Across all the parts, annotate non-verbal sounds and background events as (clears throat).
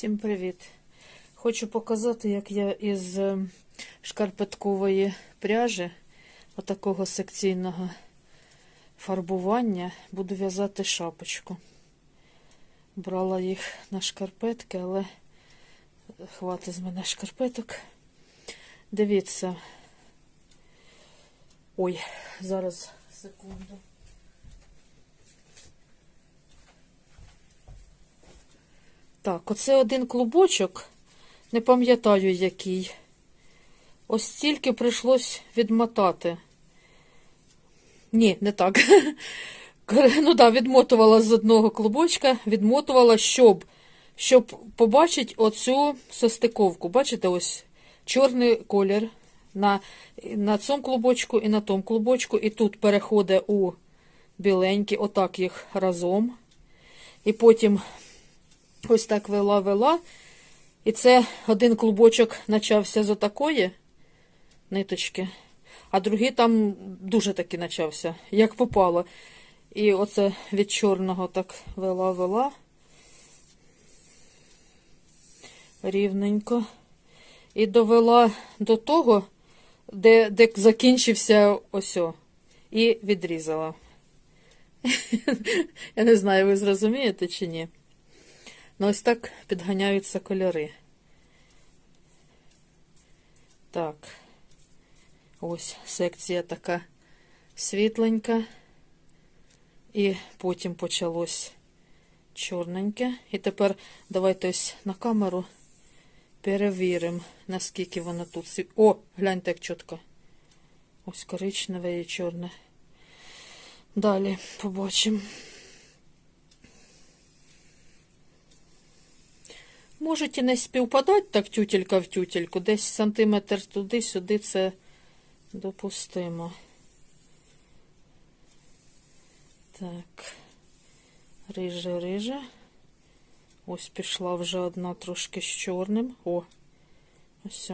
Всім привіт! Хочу показати, як я із е, шкарпеткової пряжі, отакого секційного фарбування, буду в'язати шапочку. Брала їх на шкарпетки, але хватить з мене шкарпеток. Дивіться. Ой, зараз секунду. Так, оце один клубочок, не пам'ятаю який. Ось стільки прийшлось відмотати. Ні, не так. (laughs) Ну так, відмотувала з одного клубочка, відмотувала, щоб щоб побачити оцю состиковку. Бачите, ось чорний колір на, на цьому клубочку і на тому клубочку. І тут переходить у біленький, отак їх разом. І потім ось так вела-вела. І це один клубочок почався з отакої ниточки, а другий там дуже таки почався, як попало. І оце від чорного так вела-вела. Рівненько. І довела до того, де, де закінчився ось. о, І відрізала. (laughs) Я не знаю, ви зрозумієте чи ні. Ну, ось так підганяються кольори. Так, ось секція така світленька. І потім почалось чорненьке. І тепер давайте ось на камеру перевіримо, наскільки воно тут. О, гляньте, як чітко. Ось коричневе і чорне. Далі побачимо. Можуть і не співпадати так тютелька в тютельку. Десь сантиметр туди-сюди це допустимо. Так, риже, риже. Ось пішла вже одна трошки з чорним. О, ось.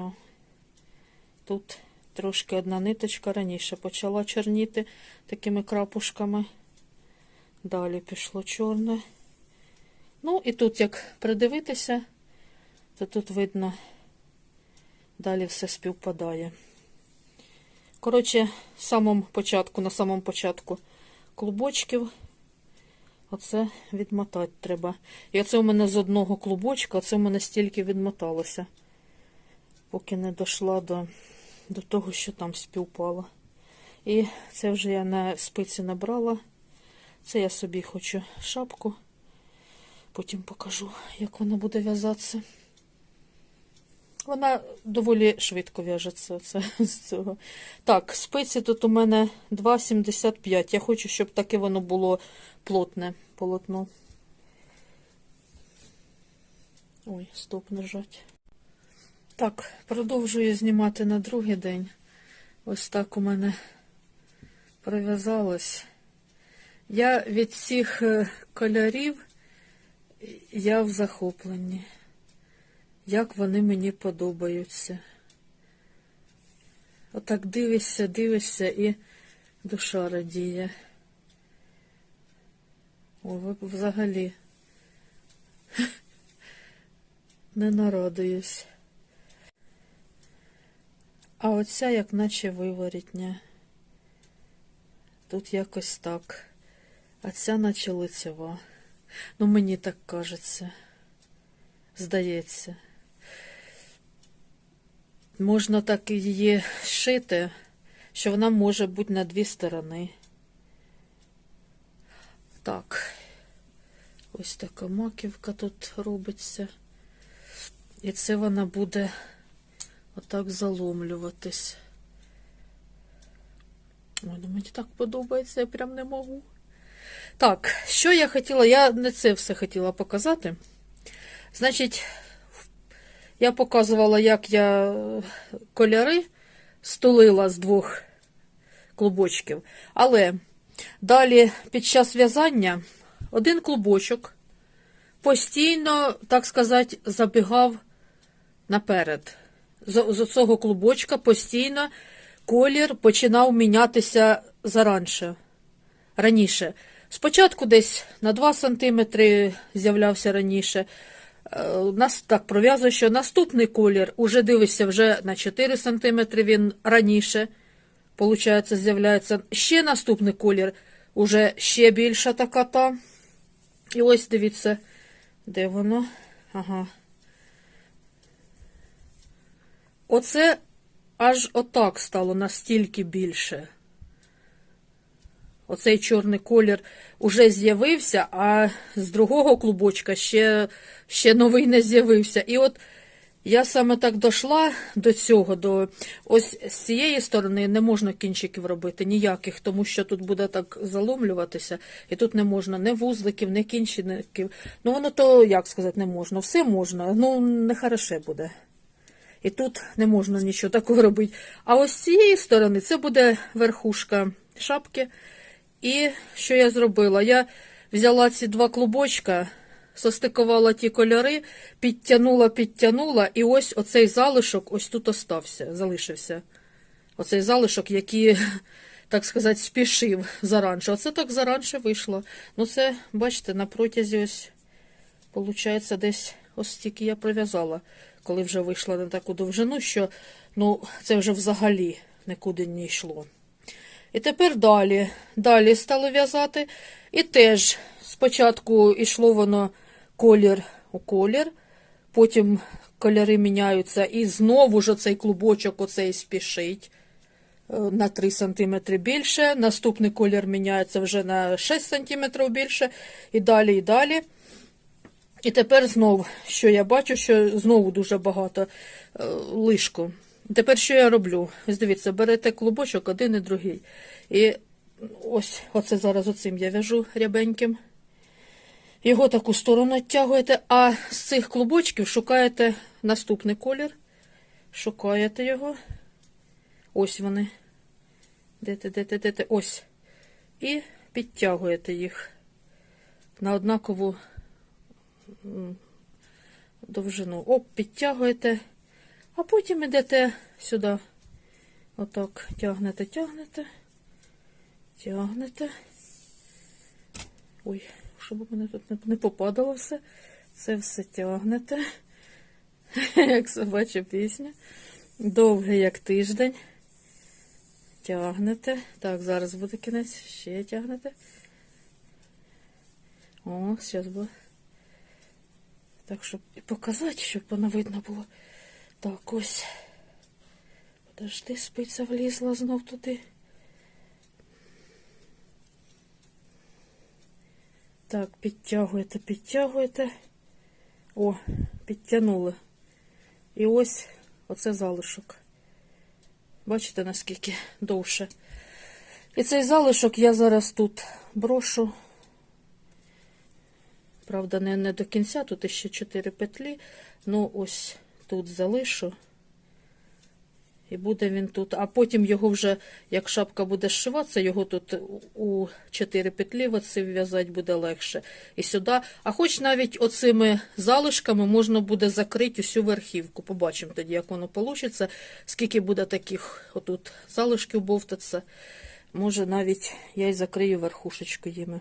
Тут трошки одна ниточка раніше почала чорніти такими крапушками. Далі пішло чорне. Ну, і тут, як придивитися, то тут видно, далі все співпадає. Коротше, в самому початку, на самому початку клубочків, оце відмотати треба. І оце у мене з одного клубочка, оце у мене стільки відмоталося, поки не дійшла до, до того, що там співпало. І це вже я на спиці набрала. Це я собі хочу шапку. Потім покажу, як вона буде в'язатися. Вона доволі швидко в'яжеться це, (laughs) з цього. Так, спиці тут у мене 2,75. Я хочу, щоб таке воно було плотне полотно. Ой, стоп, нажать. Так, продовжую знімати на другий день. Ось так у мене пров'язалось. Я від цих е, кольорів я в захопленні. Як вони мені подобаються. Отак дивишся, дивишся і душа радіє. О, ви взагалі (laughs) не нарадуюсь. А оця як наче виворітня. Тут якось так. А ця наче лицева. Ну, мені так кажеться. Здається. Можна так її шити, що вона може бути на дві сторони. Так, ось така маківка тут робиться. І це вона буде отак заломлюватись. Ой, ну мені так подобається, я прям не можу. Так, що я хотіла? Я не це все хотіла показати. Значить, я показувала, як я кольори стулила з двох клубочків. Але далі під час в'язання один клубочок постійно, так сказати, забігав наперед. З, з цього клубочка постійно колір починав мінятися заранше, раніше. Спочатку десь на 2 см з'являвся раніше, Е, Нас так пров'язує, що наступний колір уже дивишся вже на 4 см він раніше. Получається, з'являється ще наступний колір, уже ще більша така та. І ось дивіться, де воно. Ага. Оце аж отак стало настільки більше. Оцей чорний колір уже з'явився, а з другого клубочка ще, ще новий не з'явився. І от я саме так дійшла до цього. До... Ось з цієї сторони не можна кінчиків робити ніяких, тому що тут буде так заломлюватися, і тут не можна ні вузликів, ні кінчиків. Ну воно то, як сказати, не можна. Все можна, ну не хороше буде. І тут не можна нічого такого робити. А ось з цієї сторони це буде верхушка шапки. І що я зробила? Я взяла ці два клубочка, состикувала ті кольори, підтягнула, підтягнула, і ось оцей залишок ось тут остався, залишився. Оцей залишок, який, (laughs) так сказати, спішив заранше. Оце так заранше вийшло. Ну, це, бачите, на протязі ось, виходить, десь ось стільки я прив'язала, коли вже вийшла на таку довжину, що ну, це вже взагалі нікуди не йшло. І тепер далі. Далі стало в'язати. І теж спочатку йшло воно колір у колір, потім кольори міняються, і знову ж оцей клубочок оцей спішить е, на 3 см більше. Наступний колір міняється вже на 6 см більше, і далі, і далі. І тепер знов, що я бачу, що знову дуже багато е, лишку. Тепер що я роблю? Ось дивіться, берете клубочок один і другий. І ось оце зараз оцим я в'яжу рябеньким. Його таку сторону відтягуєте, а з цих клубочків шукаєте наступний колір. Шукаєте його. Ось вони. Де-те, де-те, де-те, ось. І підтягуєте їх на однакову довжину. Оп, підтягуєте. А потім йдете сюди. Отак тягнете, тягнете, тягнете. Ой, щоб мене тут не- попадало все. Це все тягнете. (laughs) Як собача пісня. Довге, як тиждень. Тягнете. Так, зараз буде кінець. Ще тягнете. О, зараз буде. Так, щоб і показати, щоб воно видно було. Так, ось. Подожди, спиця влізла знов туди. Так, підтягуєте, підтягуєте. О, підтягнули. І ось оце залишок. Бачите, наскільки довше. І цей залишок я зараз тут брошу. Правда, не, не до кінця, тут ще 4 петлі. Ну, ось тут залишу. І буде він тут. А потім його вже, як шапка буде зшиватися, його тут у 4 петлі оці в'язати буде легше. І сюди. А хоч навіть оцими залишками можна буде закрити усю верхівку. Побачимо тоді, як воно вийде. Скільки буде таких отут залишків бовтатися. Може, навіть я й закрию верхушечку їми.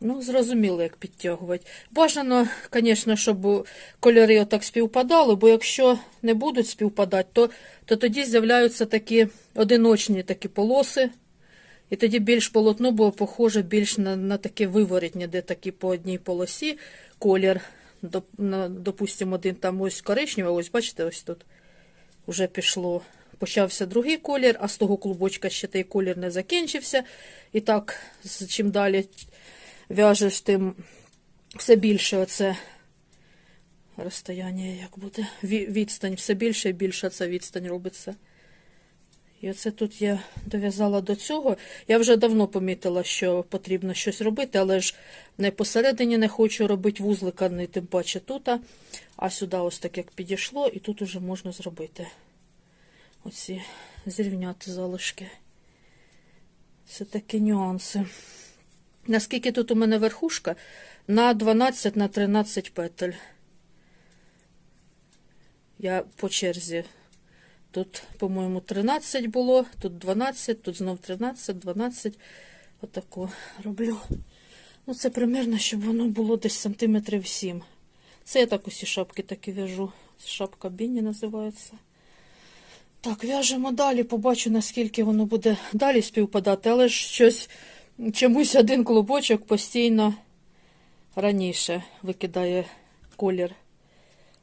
Ну, зрозуміло, як підтягувати. Бажано, звісно, щоб кольори отак співпадали, бо якщо не будуть співпадати, то, то тоді з'являються такі одиночні такі полоси. І тоді більш полотно було похоже більш на, на таке виворітнє, де такі по одній полосі колір. Допустимо, один там ось коричневий, ось бачите, ось тут вже пішло. Почався другий колір, а з того клубочка ще той колір не закінчився. І так, з- чим далі в'яжеш, тим все більше оце розстояння, як буде. Відстань, все більше і більше ця відстань робиться. І оце тут я дов'язала до цього. Я вже давно помітила, що потрібно щось робити, але ж не посередині не хочу робити вузлика, не тим паче тут, а сюди ось так як підійшло, і тут уже можна зробити оці зрівняти залишки. Це такі нюанси. Наскільки тут у мене верхушка? На 12 на 13 петель. Я по черзі. Тут, по-моєму, 13 було, тут 12, тут знов 13, 12. Отаку роблю. Ну, це примерно, щоб воно було десь сантиметрів 7. Це я так усі шапки такі в'яжу. Шапка Біні називається. Так, в'яжемо далі, побачу, наскільки воно буде далі співпадати, але ж щось чомусь один клубочок постійно раніше викидає колір,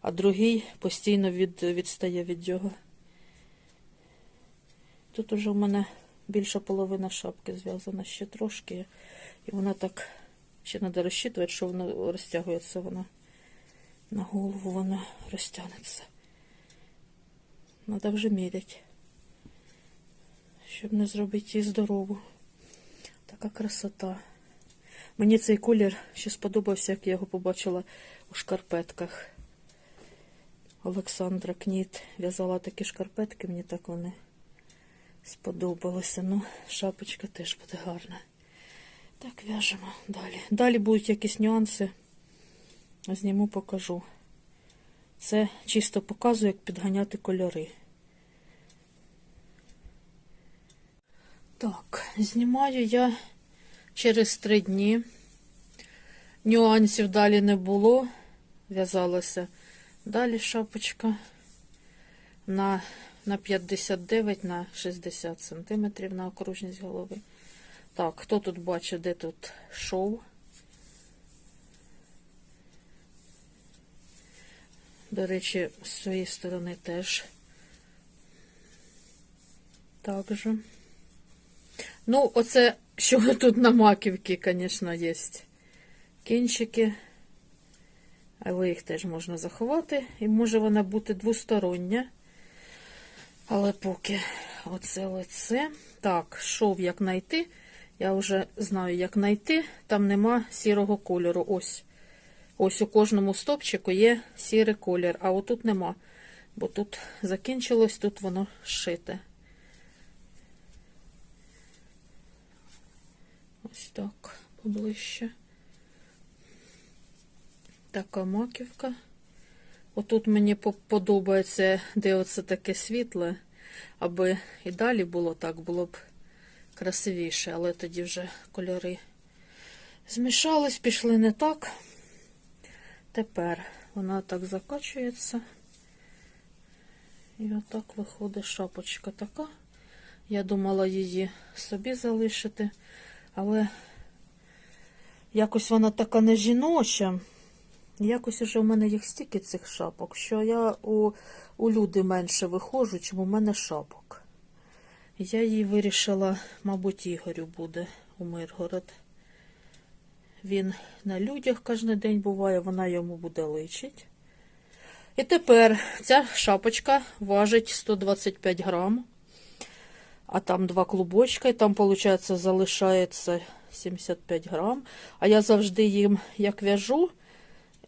а другий постійно від, відстає від нього. Тут уже в мене більша половина шапки зв'язана ще трошки, і вона так ще треба розчитувати, що воно розтягується вона на голову, вона розтягнеться. Треба вже міряти, щоб не зробити її здорову. Така красота. Мені цей колір ще сподобався, як я його побачила у шкарпетках. Олександра Кніт в'язала такі шкарпетки, мені так вони сподобалися. Ну, шапочка теж буде гарна. Так, в'яжемо далі. Далі будуть якісь нюанси. Зніму, покажу. Це чисто показую, як підганяти кольори. Так, знімаю я через три дні. Нюансів далі не було. В'язалася далі шапочка на, на 59 на 60 сантиметрів на окружність голови. Так, хто тут бачить, де тут шов? До речі, з цієї сторони теж так же. Ну, оце, що (laughs) тут на маківці, звісно, є кінчики, але їх теж можна заховати. І може вона бути двостороння. Але поки оце лице. Так, шов як знайти. Я вже знаю, як знайти. Там нема сірого кольору. Ось. Ось у кожному стопчику є сірий колір, а отут нема. Бо тут закінчилось, тут воно шите. Ось так, поближче. Така маківка. Отут мені подобається, де оце таке світле, аби і далі було так, було б красивіше, але тоді вже кольори змішались, пішли не так. Тепер вона так закачується. І отак виходить шапочка така. Я думала її собі залишити, але якось вона така не жіноча. Якось уже в мене їх стільки цих шапок, що я у, у люди менше виходжу, чим у мене шапок. Я її вирішила, мабуть, Ігорю буде у Миргород. Він на людях кожен день буває, вона йому буде личить. І тепер ця шапочка важить 125 грам, а там два клубочка, і там, виходить, залишається 75 грам. А я завжди їм, як в'яжу,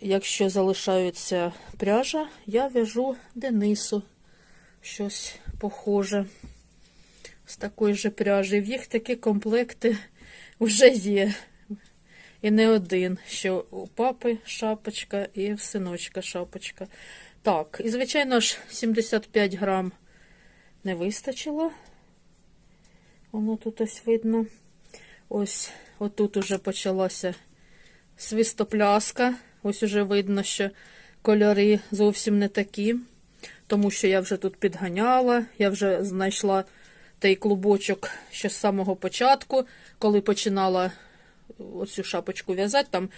якщо залишається пряжа, я в'яжу Денису щось похоже з такої же пряжі. В їх такі комплекти вже є. І не один, що у папи шапочка і в синочка шапочка. Так, і, звичайно ж, 75 грам не вистачило. Воно тут ось видно. Ось отут уже почалася свистопляска. Ось уже видно, що кольори зовсім не такі, тому що я вже тут підганяла, я вже знайшла той клубочок ще з самого початку, коли починала оцю шапочку в'язати, там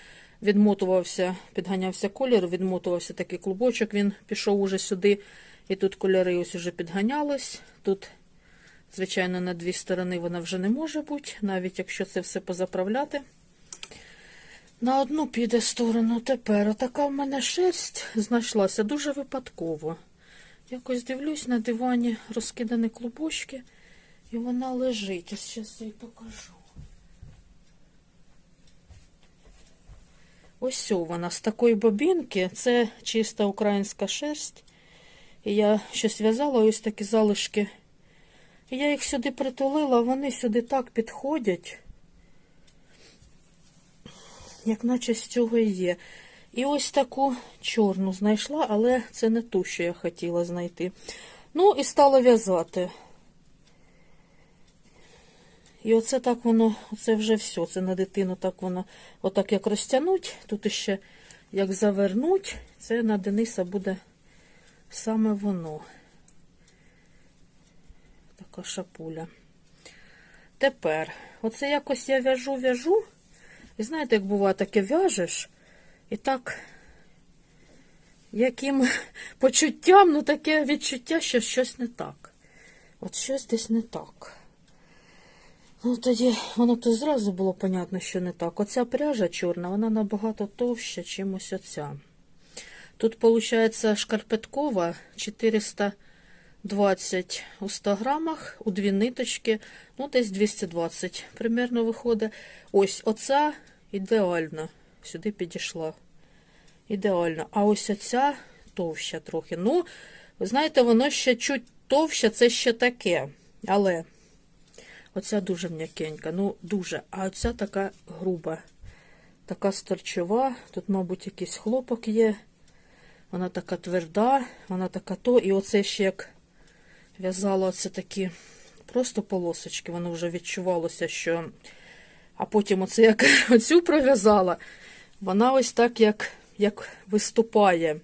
відмотувався, підганявся колір, відмотувався такий клубочок, він пішов уже сюди, і тут кольори ось уже підганялись. Тут, звичайно, на дві сторони вона вже не може бути, навіть якщо це все позаправляти. На одну піде сторону тепер. Отака в мене шерсть знайшлася дуже випадково. Якось дивлюсь на дивані розкидані клубочки, і вона лежить. Ось зараз я їй покажу. Ось вона з такої бобінки. Це чиста українська шерсть. І я щось в'язала, ось такі залишки. Я їх сюди притулила, вони сюди так підходять, як наче з цього і є. І ось таку чорну знайшла, але це не ту, що я хотіла знайти. Ну, і стала в'язати. І оце так воно, це вже все. Це на дитину так воно, отак як розтягнуть. Тут ще як завернуть, це на Дениса буде саме воно. Така шапуля. Тепер, оце якось я в'яжу, в'яжу. І знаєте, як буває, таке в'яжеш, і так, яким (laughs) почуттям, ну таке відчуття, що щось не так. От щось десь не так. Ну, тоді воно то зразу було понятно, що не так. Оця пряжа чорна, вона набагато товща, чим ось оця. Тут, виходить, шкарпеткова 420 у 100 грамах, у дві ниточки, ну, десь 220 примерно виходить. Ось оця ідеально сюди підійшла. Ідеально. А ось оця товща трохи. Ну, ви знаєте, воно ще чуть товще, це ще таке. Але оця дуже м'якенька, ну дуже. А оця така груба, така сторчова. Тут, мабуть, якийсь хлопок є. Вона така тверда, вона така то. І оце ще як в'язала оце такі просто полосочки. Воно вже відчувалося, що. А потім оце як (laughs) оцю пров'язала, вона ось так як, як виступає.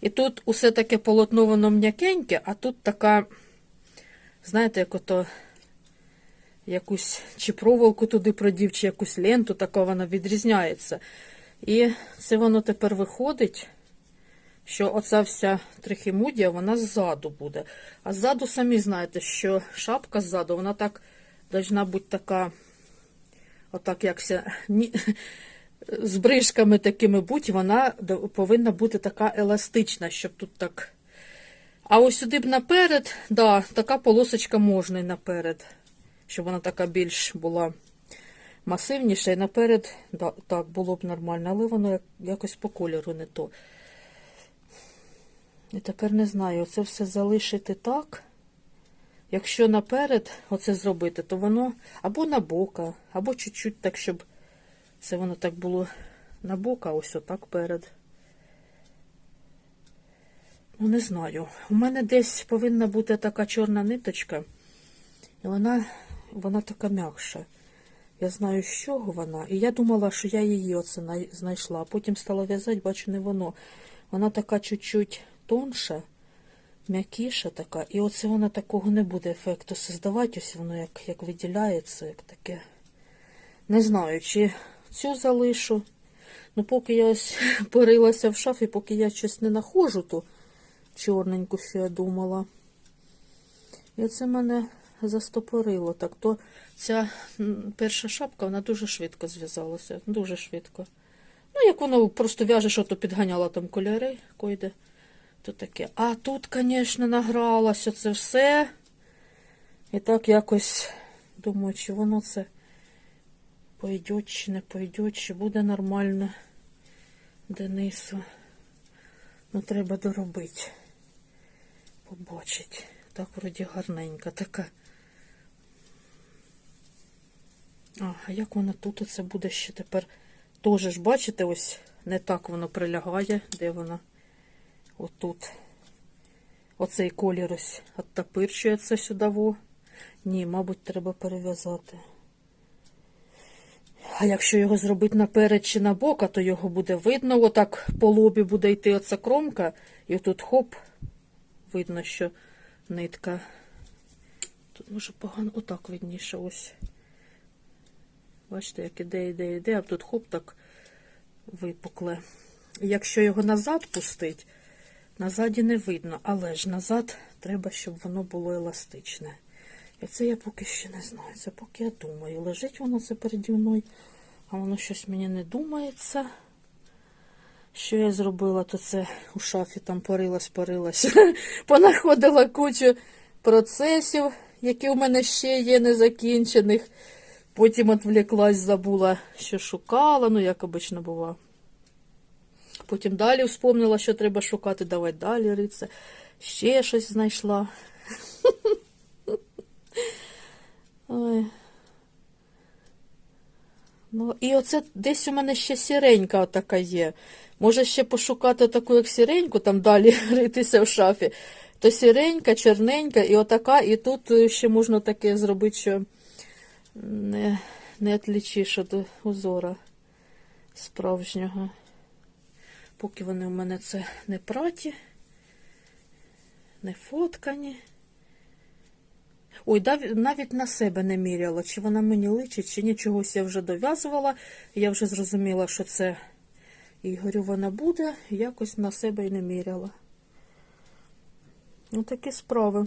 І тут усе таке полотно, воно м'якеньке, а тут така, знаєте, як ото якусь чи проволоку туди продів, чи якусь ленту, така вона відрізняється. І це воно тепер виходить, що оця вся трихімудія, вона ззаду буде. А ззаду самі знаєте, що шапка ззаду, вона так должна бути така, отак якся, ні, з брижками такими бути, вона повинна бути така еластична, щоб тут так. А ось сюди б наперед, да, така полосочка можна і наперед, щоб вона така більш була масивніша. І наперед, да, так, було б нормально, але воно якось по кольору не то. І тепер не знаю, це все залишити так. Якщо наперед оце зробити, то воно або на бока, або чуть-чуть так, щоб це воно так було на бока, ось отак перед. Ну, не знаю. У мене десь повинна бути така чорна ниточка, і вона, вона така м'якша. Я знаю, з чого вона. І я думала, що я її оце знайшла. Потім стала в'язати, бачу, не воно. Вона така чуть-чуть тонша, м'якіша така. І оце вона такого не буде ефекту создавати. Ось воно як, як виділяється, як таке. Не знаю, чи цю залишу. Ну, поки я ось (laughs) порилася в шафі, поки я щось не нахожу ту чорненьку, що я думала. І це мене застопорило. Так то ця перша шапка, вона дуже швидко зв'язалася. Дуже швидко. Ну, як воно просто в'яже, що то підганяла там кольори, койде. То таке. А тут, звісно, награлося це все. І так якось думаю, чи воно це пойде, чи не пойде, чи буде нормально Денису. Ну, треба доробити. Побачить. Так, вроді гарненька така. А, а як воно тут оце буде ще тепер? Тоже ж, бачите, ось не так воно прилягає, де воно отут. Оцей колір ось оттопирчується сюди. Ні, мабуть, треба перев'язати. А якщо його зробити наперед чи на бока, то його буде видно. Отак по лобі буде йти оця кромка, і тут хоп, видно, що нитка. Тут може погано, отак видніше ось. Бачите, як іде, іде, іде, а тут хоп так випукле. І Якщо його назад пустить, назаді не видно, але ж назад треба, щоб воно було еластичне. І це я поки ще не знаю. Це поки я думаю. Лежить воно це переді мною, а воно щось мені не думається. Що я зробила, то це у шафі там порилась, порилась. (laughs) Понаходила кучу процесів, які у мене ще є незакінчених. Потім відвлеклась, забула, що шукала, ну, як обично буває. Потім далі вспомнила, що треба шукати, давай далі риться. Ще щось знайшла. (laughs) Ой. Ну, і оце десь у мене ще сіренька така є. Може ще пошукати таку, як сіреньку, там далі (laughs) ритися в шафі. То сіренька, чорненька і отака, і тут е, ще можна таке зробити, що не, не відлічиш від узора справжнього. Поки вони в мене це не праті, не фоткані. Ой, навіть на себе не міряла, чи вона мені личить, чи нічогось я вже дов'язувала. Я вже зрозуміла, що це Ігорю вона буде, якось на себе і не міряла. Ну, такі справи.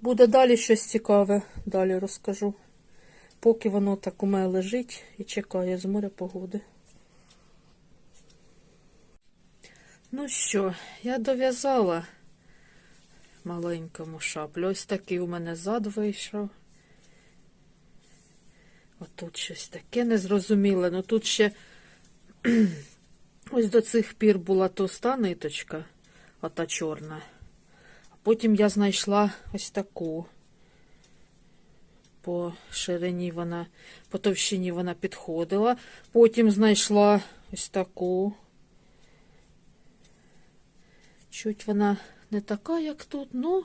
Буде далі щось цікаве, далі розкажу. Поки воно так у мене лежить і чекає з моря погоди. Ну що, я дов'язала маленькому шаблю. Ось такий у мене зад вийшов. Отут щось таке незрозуміле. Ну тут ще (clears throat) ось до цих пір була товста ниточка, ота чорна. А потім я знайшла ось таку. По ширині вона, по товщині вона підходила. Потім знайшла ось таку. Чуть вона не така, як тут, ну,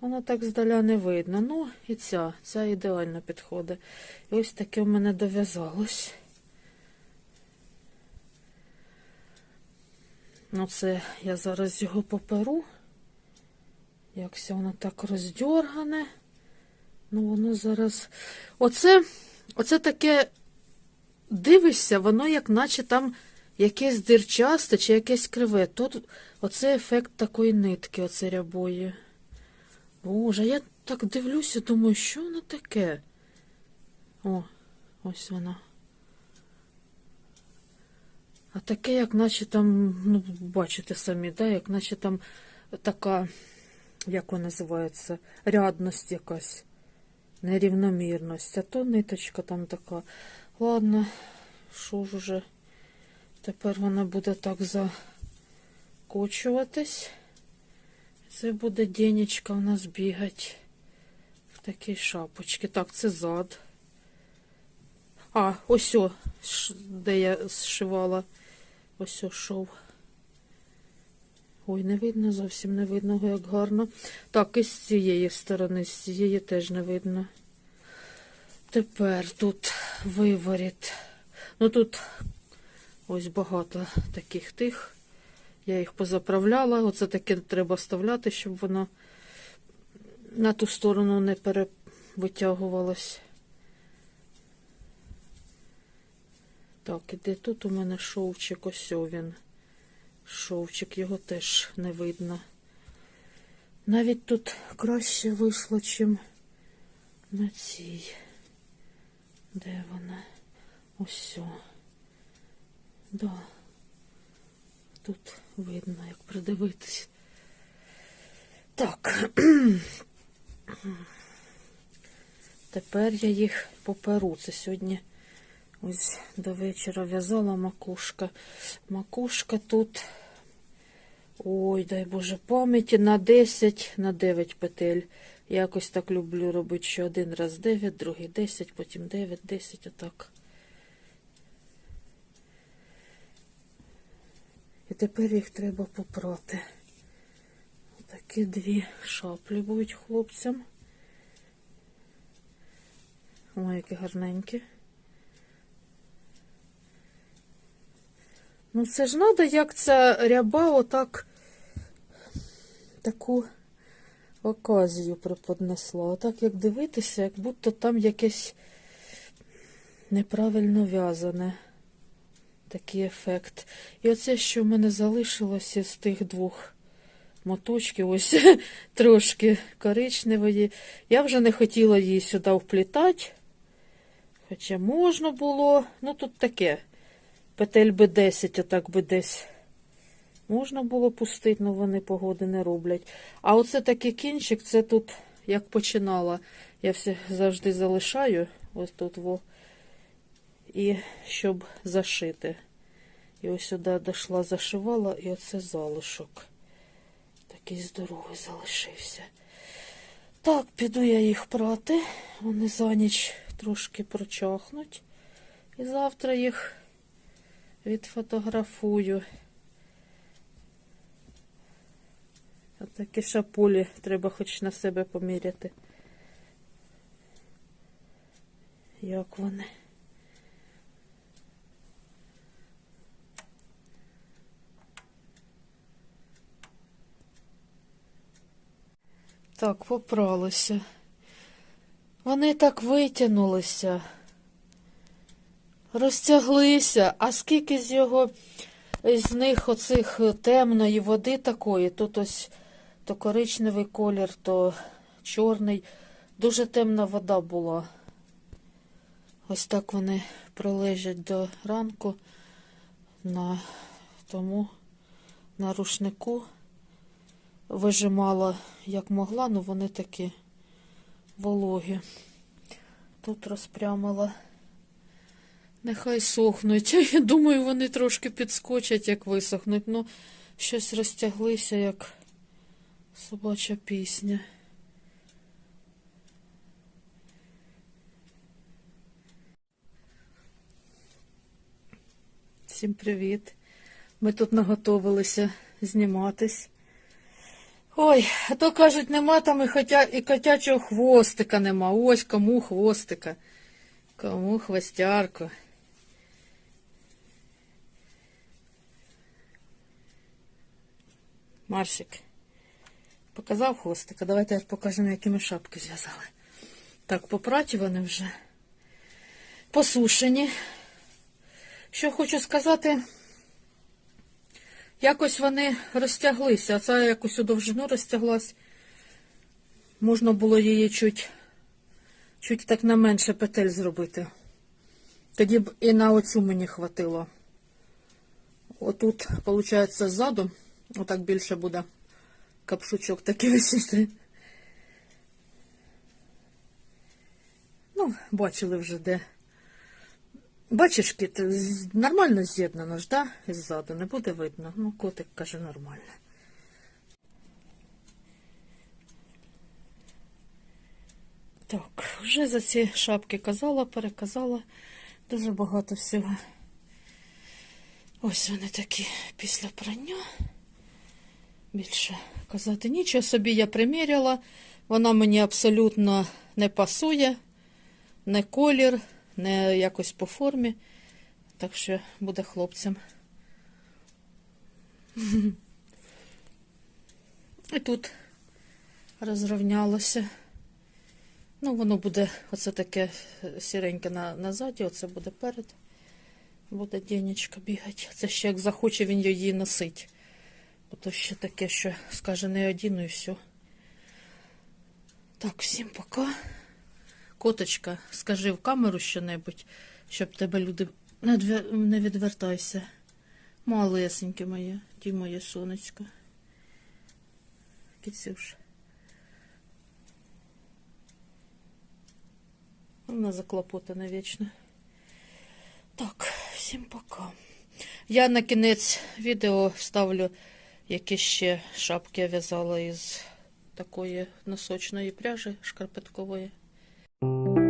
вона так здаля не видно. Ну, і ця, ця ідеально підходить. І ось таке в мене дов'язалось. Ну, це я зараз його поперу. Як все воно так роздьоргане. Ну, воно зараз. Оце, оце таке дивишся, воно як наче там якесь дирчасте чи якесь криве. Тут оце ефект такої нитки, оце рябої. Боже, я так дивлюся, думаю, що воно таке? О, ось вона. А таке, як наче там, ну, бачите самі, да, як наче там така, як вона називається, рядність якась, нерівномірність. А то ниточка там така. Ладно, що ж уже, тепер вона буде так закочуватись. Це буде денечка у нас бігати в такій шапочці. Так, це зад. А, ось о, де я зшивала. Ось о шов. Ой, не видно, зовсім не видно, як гарно. Так, і з цієї сторони, з цієї теж не видно. Тепер тут виворіт. Ну тут ось багато таких тих. Я їх позаправляла. Оце таке треба вставляти, щоб воно на ту сторону не перевитягувалось. Так, іде тут у мене шовчик, ось він. Шовчик, його теж не видно. Навіть тут краще вийшло, чим на цій. Де вона? Ось. Да. Тут видно, як придивитись. Так. Тепер я їх поперу. Це сьогодні ось до вечора в'язала макушка. Макушка тут. Ой, дай Боже, пам'яті на 10, на 9 петель. Якось так люблю робити, що один раз 9, другий 10, потім 9, 10, отак. І тепер їх треба попрати. Такі дві шаплі будуть хлопцям. Ой, які гарненькі. Ну, це ж треба, як ця ряба отак таку оказію преподнесла. Отак як дивитися, як будто там якесь неправильно в'язане. Такий ефект. І оце, що в мене залишилося з тих двох моточків, ось (laughs) трошки коричневої. Я вже не хотіла її сюди вплітати. Хоча можна було. Ну, тут таке. Петель би 10, отак би десь. Можна було пустити, але вони погоди не роблять. А оце такий кінчик, це тут, як починала. Я все завжди залишаю. Ось тут во. І щоб зашити. І ось сюди дійшла, зашивала, і оце залишок. Такий здоровий залишився. Так, піду я їх прати. Вони за ніч трошки прочахнуть. І завтра їх відфотографую. А такі шапулі треба хоч на себе поміряти. Як вони? Так, попралися. Вони так витягнулися, розтяглися, а скільки з його, з них оцих темної води такої, тут ось то коричневий колір, то чорний, дуже темна вода була. Ось так вони пролежать до ранку на тому на рушнику. Вижимала як могла, ну вони такі вологі. Тут розпрямила. Нехай сохнуть. (laughs) Я думаю, вони трошки підскочать, як висохнуть. Ну, щось розтяглися, як собача пісня. Всім привіт. Ми тут наготовилися зніматись. Ой, а то кажуть, нема там і, хотя, і котячого хвостика нема. Ось кому хвостика. Кому хвостярку. Марсик. Показав хвостика. Давайте покажемо, які ми шапки зв'язали. Так, попраті вони вже посушені. Що хочу сказати, якось вони розтяглися, а ця якось у довжину розтяглась. Можна було її чуть, чуть так на менше петель зробити. Тоді б і на оцю мені хватило. Отут, виходить, ззаду, отак більше буде капшучок такий висіти. Ну, бачили вже де. Бачиш, кіт, нормально з'єднано ж, да? Ззаду не буде видно. Ну, котик каже нормально. Так, вже за ці шапки казала, переказала. Дуже багато всього. Ось вони такі після прання. Більше казати нічого собі я приміряла. Вона мені абсолютно не пасує, не колір, не якось по формі. Так що буде хлопцям. І тут розрівнялося. Ну, воно буде оце таке сіреньке на, назаді, оце буде перед. Буде Денечка бігати. Це ще як захоче він її носить. Бо то ще таке, що скаже не одіну і все. Так, всім пока. Коточка, скажи в камеру щонебудь, щоб тебе люди не відвертайся. Малесеньке моє, ті моє сонечко. Кіцюш. Вона заклопотана вічно. Так, всім пока. Я на кінець відео вставлю, які ще шапки я в'язала із такої носочної пряжі шкарпеткової. thank you